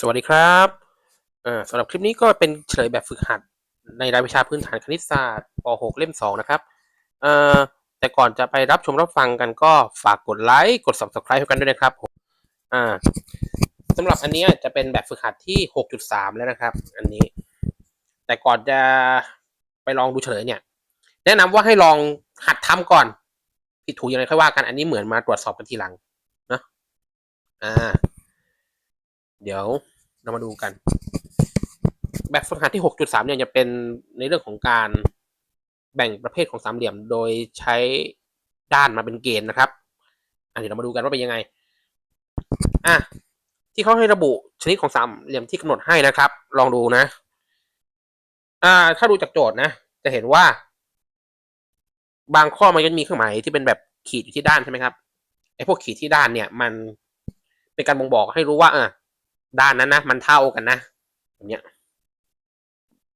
สวัสดีครับสำหรับคลิปนี้ก็เป็นเฉลยแบบฝึกหัดในรายวิชาพื้นฐานคณิตศาสตร์ป .6 เล่ม 2 นะครับแต่ก่อนจะไปรับชมรับฟังกันก็ฝากกดไลค์ กด subscribe ให้กันด้วยนะครับผมอ่าสำหรับอันนี้จะเป็นแบบฝึกหัดที่ 6.3 แล้วนะครับ อันนี้ แต่ก่อนจะไปลองดูเฉลยเนี่ย แนะนำว่าให้ลองหัดทำก่อน ผิดถูกยังไงค่อยว่ากัน อันนี้เหมือนมาตรวจสอบกันทีหลัง นะ อ่า เดี๋ยวเรามาดูกันแบบฝึกหัดที่ 6.3 เนี่ยจะเป็นในเรื่องของการแบ่งประเภทของสามเหลี่ยม โดยใช้ด้านมาเป็นเกณฑ์นะครับอันนี้เรามาดูกันว่าเป็นยังไงอะที่เขาให้ระบุชนิดของสามเหลี่ยมที่กำหนดให้นะครับ ลองดูนะ อ่า ถ้าดูจากโจทย์นะ จะเห็นว่า บางข้อมันก็มีเครื่องหมายที่เป็นแบบขีดอยู่ที่ด้านใช่ไหมครับไอ้พวกขีดที่ด้านเนี่ย มันเป็นการบ่งบอกให้รู้ว่าอะ ด้านนั้นนะ มันเท่ากันนะแบบเนี้ย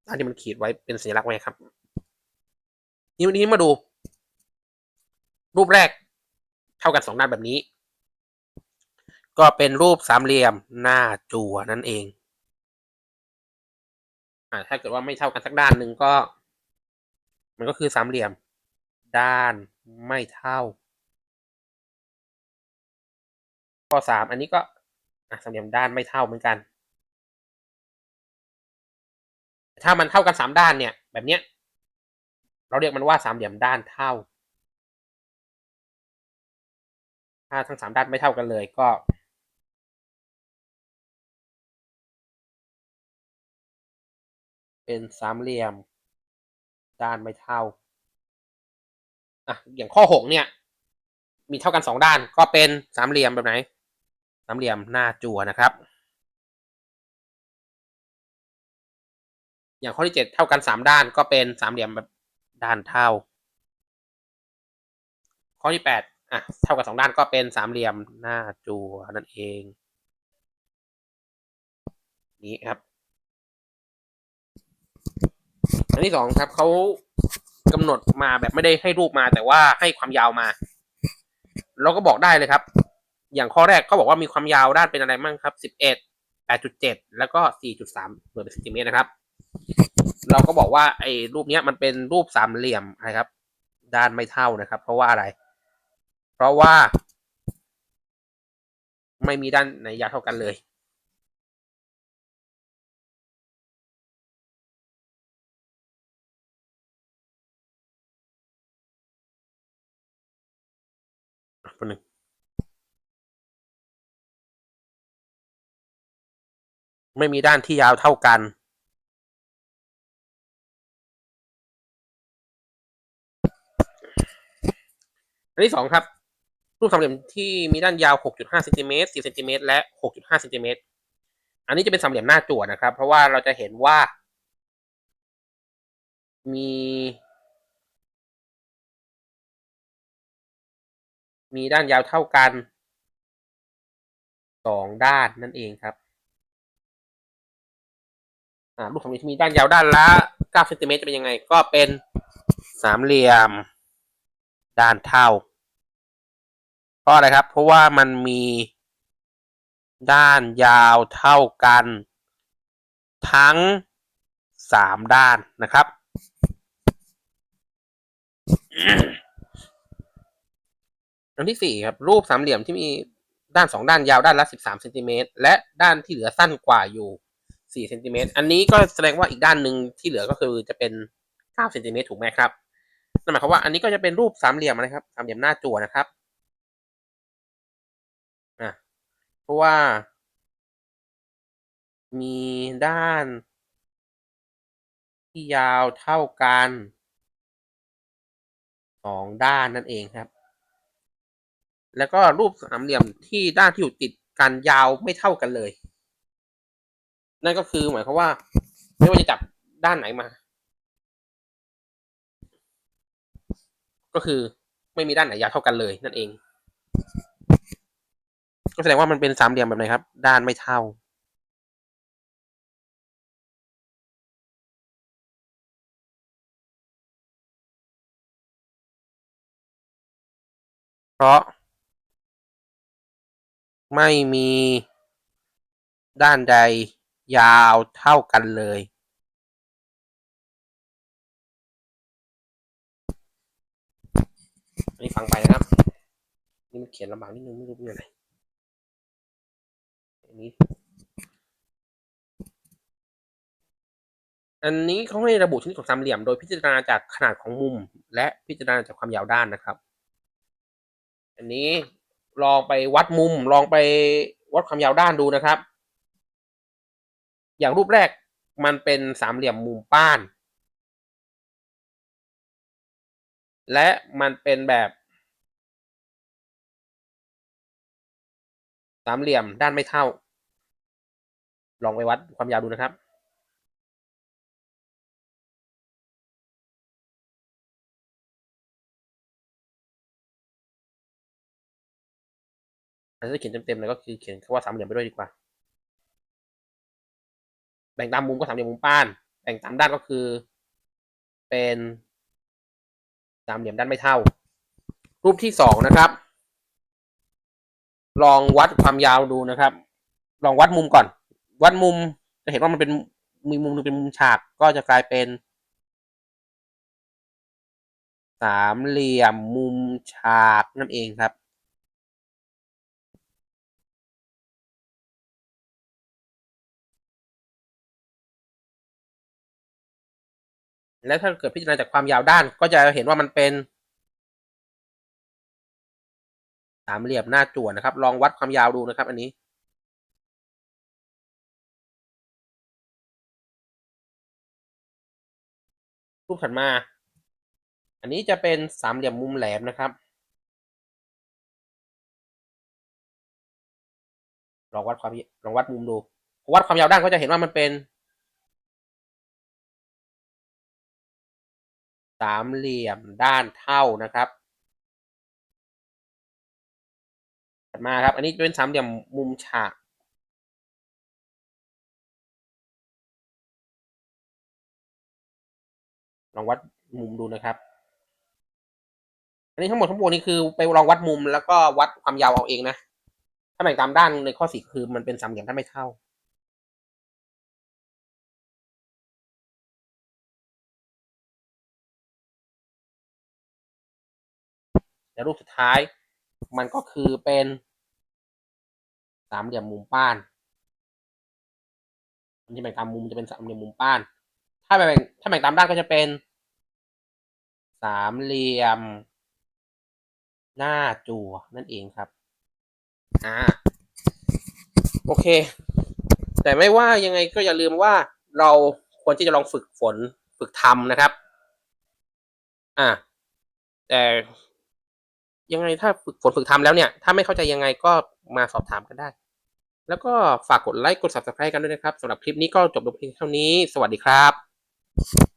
ด้านที่มันขีดไว้เป็นสัญลักษณ์ไว้ครับ นี่วันนี้มาดู รูปแรก เท่ากันสองด้านแบบนี้ ก็เป็นรูปสามเหลี่ยมหน้าจั่วนั่นเอง อ่าถ้าเกิดว่าไม่เท่ากันสักด้านหนึ่งก็ มันก็คือสามเหลี่ยม ด้านไม่เท่าข้อสามอันนี้ก็ อะสามเหลี่ยมด้านไม่เท่าเหมือนกัน ถ้ามันเท่ากันสามด้านเนี่ย แบบเนี้ย เราเรียกมันว่าสามเหลี่ยมด้านเท่า ถ้าทั้งสามด้านไม่เท่ากันเลยก็เป็นสามเหลี่ยม ด้านไม่เท่า อะ อย่างข้อหกเนี่ย มีเท่ากันสองด้านก็เป็นสามเหลี่ยมแบบไหน สามเหลี่ยมหน้าจั่วนะครับ อย่างข้อที่เจ็ดเท่ากันสามด้านก็เป็นสามเหลี่ยมแบบด้านเท่า ข้อที่แปดอะเท่ากันสองด้านก็เป็นสามเหลี่ยมหน้าจั่วนั่นเอง นี้ครับ อันที่สองครับเขากำหนดมาแบบไม่ได้ให้รูปมาแต่ว่าให้ความยาวมา เราก็บอกได้เลยครับ อย่างข้อแรกเขาบอกว่ามีความยาวด้านเป็นอะไรบ้างครับสิบเอ็ดแปดจุดเจ็ดแล้วก็สี่จุดสามหน่วยเป็นเซนติเมตรนะครับ เราก็บอกว่าไอ้รูปเนี้ยมันเป็นรูปสามเหลี่ยมนะครับ ด้านไม่เท่านะครับ เพราะว่าอะไร เพราะว่า ไม่มีด้านไหนยาวเท่ากันเลยคนหนึ่ง ไม่มีด้านที่ยาวเท่ากันอันที่สองครับ รูปสามเหลี่ยมที่มีด้านยาว 6.5เซนติเมตร10เซนติเมตรและ 6.5เซนติเมตรอันนี้จะเป็นสามเหลี่ยมหน้าจั่วนะครับ เพราะว่าเราจะเห็นว่า มี มีด้านยาวเท่ากันสองด้านนั่นเองครับ อ่ารูปสามเหลี่ยมที่มีด้านยาวด้านละ9เซนติเมตรจะเป็นยังไง ก็เป็นสามเหลี่ยม ด้านเท่าเพราะอะไรครับ เพราะว่ามันมีด้านยาวเท่ากัน ทั้งสามด้านนะครับ อันที่สี่ครับ รูปสามเหลี่ยมที่มีด้านสองด้านยาวด้านละสิบสามเซนติเมตรและด้านที่เหลือสั้นกว่าอยู่ สี่เซนติเมตรอันนี้ก็แสดงว่าอีกด้านหนึ่งที่เหลือก็คือจะเป็นเก้าเซนติเมตรถูกไหมครับนั่นหมายความว่าอันนี้ก็จะเป็นรูปสามเหลี่ยมนะครับสามเหลี่ยมหน้าจั่วนะครับอะเพราะว่า มีด้าน ที่ยาวเท่ากันสองด้านนั่นเองครับ แล้วก็รูปสามเหลี่ยมที่ด้านที่อยู่ติดกันยาวไม่เท่ากันเลย นั่นก็คือหมายความว่า ไม่ว่าจะจับด้านไหนมา ก็คือไม่มีด้านไหนยาวเท่ากันเลยนั่นเอง ก็แสดงว่ามันเป็นสามเหลี่ยมแบบไหนครับ ด้านไม่เท่าเพราะ ไม่มีด้านใด ยาวเท่ากันเลยอันนี้ฟังไปนะครับ นี่มันเขียนลำบากนิดนึงไม่รู้เป็นอะไรอันนี้ อันนี้เขาให้ระบุชนิดของสามเหลี่ยม โดยพิจารณาจากขนาดของมุม และพิจารณาจากความยาวด้านนะครับ อันนี้ลองไปวัดมุมลองไปวัดความยาวด้านดูนะครับ อย่างรูปแรกมันเป็นสามเหลี่ยมมุมป้าน และมันเป็นแบบสามเหลี่ยมด้านไม่เท่า ลองไปวัดความยาวดูนะครับอันนี้เขียนเต็มๆเลยก็คือเขียนคำว่าสามเหลี่ยมไปด้วยดีกว่า แบ่งตามมุมก็สามเหลี่ยมมุมป้าน แบ่งตามด้านก็คือ เป็นสามเหลี่ยมด้านไม่เท่า รูปที่สองนะครับ ลองวัดความยาวดูนะครับ ลองวัดมุมก่อน วัดมุมจะเห็นว่ามันเป็นมีมุมหนึงเป็นมุมฉากก็จะกลายเป็นสามเหลี่ยมมุมฉากนั่นเองครับ แล้วถ้าเกิดพิจารณาจากความยาวด้าน ก็จะเห็นว่ามันเป็นสามเหลี่ยมหน้าจั่วนะครับ ลองวัดความยาวดูนะครับ อันนี้ รูปถัดมา อันนี้จะเป็นสามเหลี่ยมมุมแหลมนะครับ ลองวัดความลองวัดมุมดูวัดความยาวด้านก็จะเห็นว่ามันเป็น สามเหลี่ยมด้านเท่านะครับถัดมาครับ อันนี้เป็นสามเหลี่ยมมุมฉากลองวัดมุมดูนะครับ อันนี้ทั้งหมดทั้งมวลนี้คือไปลองวัดมุมแล้วก็วัดความยาวเอาเองนะ ถ้าแบ่งตามด้านในข้อสี่คือมันเป็นสามเหลี่ยมด้าไม่เท่า ละรูปสุดท้าย มันก็คือเป็นสามเหลี่ยมมุมป้านอันที่แบ่งตามมุมจะเป็นสามเหลี่ยมมุมป้าน ถ้าแบ่งถ้าแบ่งตามด้านก็จะเป็นสามเหลี่ยม หน้าจั่วนั่นเองครับ อ่า โอเค แต่ไม่ว่ายังไงก็อย่าลืมว่าเราควรที่จะลองฝึกฝนฝึกทำนะครับ อ่า แต่ ยังไงถ้าฝึกฝนฝึกทำแล้วเนี่ย ถ้าไม่เข้าใจยังไงก็มาสอบถามกันได้ แล้วก็ฝากกดไลค์กด subscribe กันด้วยนะครับสำหรับคลิปนี้ก็จบลงเพียงเท่านี้ สวัสดีครับ